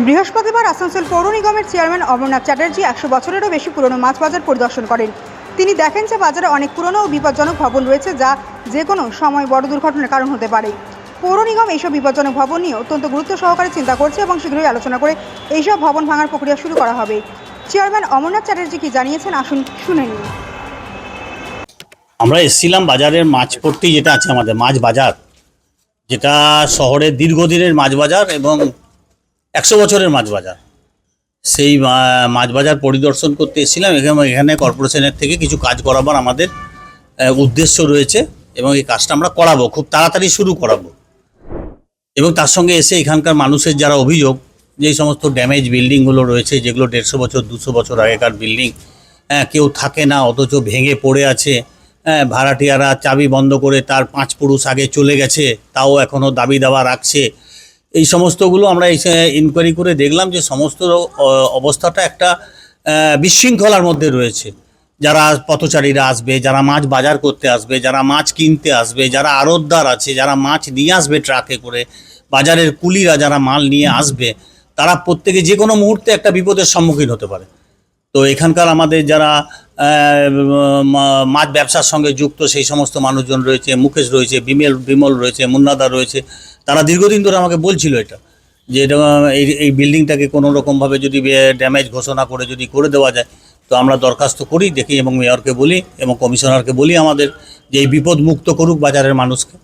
বৃহস্পতিবার আসানসোল পৌর নিগমের চেয়ারম্যান অমরনাথ চ্যাটার্জি একশো বছরেরও বেশি পুরনো মাছ বাজার পরিদর্শন করেন। তিনি দেখেন যে বাজারে অনেক পুরনো ও বিপজ্জনক ভবন রয়েছে যা যে কোনো সময় বড় দুর্ঘটনার কারণ হতে পারে। পৌর নিগম এইসব বিপজ্জনক ভবন নিয়ে অত্যন্ত গুরুত্ব সহকারে চিন্তা করছে এবং শীঘ্রই আলোচনা করে এইসব ভবন ভাঙার প্রক্রিয়া শুরু করা হবে। চেয়ারম্যান অমরনাথ চ্যাটার্জি কি জানিয়েছেন? আসুন শুনে নিন। আমরা এসেছিলাম বাজারের মাছ পট্টি যেটা আছে আমাদের, মাছ বাজার, যেটা শহরের দীর্ঘদিনের মাছ বাজার এবং একশো বছরের মাছ বাজার সেই মাছ বাজার পরিদর্শন করতে এসেছিলাম। এখানে এখানে কর্পোরেশনের থেকে কিছু কাজ করাবার আমাদের উদ্দেশ্য রয়েছে এবং এই কাজটা আমরা করাবো, খুব তাড়াতাড়ি শুরু করাবো। এবং তার সঙ্গে এসে এখানকার মানুষের যারা অভিযোগ যে সমস্ত ড্যামেজ বিল্ডিংগুলো রয়েছে, যেগুলো দেড়শো বছর, দুশো বছর আগেকার বিল্ডিং হ্যাঁ কেউ থাকে না, অথচ ভেঙে পড়ে আছে হ্যাঁ ভাড়াটিয়ারা চাবি বন্ধ করে তার পাঁচ পুরুষ আগে চলে গেছে, তাও এখনও দাবি দাবা রাখছে এই সমস্তগুলো আমরা ইনকোয়ারি করে দেখলাম যে সমস্ত অবস্থাটা একটা বিশৃঙ্খলার মধ্যে রয়েছে। যারা পথচারীরা আসবে, যারা মাছ বাজার করতে আসবে, যারা মাছ কিনতে আসবে, যারা আড়তদার আছে, যারা মাছ নিয়ে আসবে ট্রাকে করে, বাজারের কুলিরা যারা মাল নিয়ে আসবে, তারা প্রত্যেকে যে কোনো মুহূর্তে একটা বিপদের সম্মুখীন হতে পারে। তো এখানকার আমাদের যারা মাছ ব্যবসার সঙ্গে যুক্ত সেই সমস্ত মানুষজন রয়েছে, মুকেশ রয়েছে, বিমল বিমল রয়েছে, মুন্নাদা রয়েছে, তারা দীর্ঘদিন ধরে আমাকে বলছিল এটা, যে এটা, এই এই বিল্ডিংটাকে কোনো রকমভাবে যদি ড্যামেজ ঘোষণা করে যদি করে দেওয়া যায়, তো আমরা দরখাস্ত করি, দেখি এবং মেয়রকে বলি এবং কমিশনারকে বলি আমাদের যে এই বিপদ মুক্ত করুক বাজারের মানুষকে।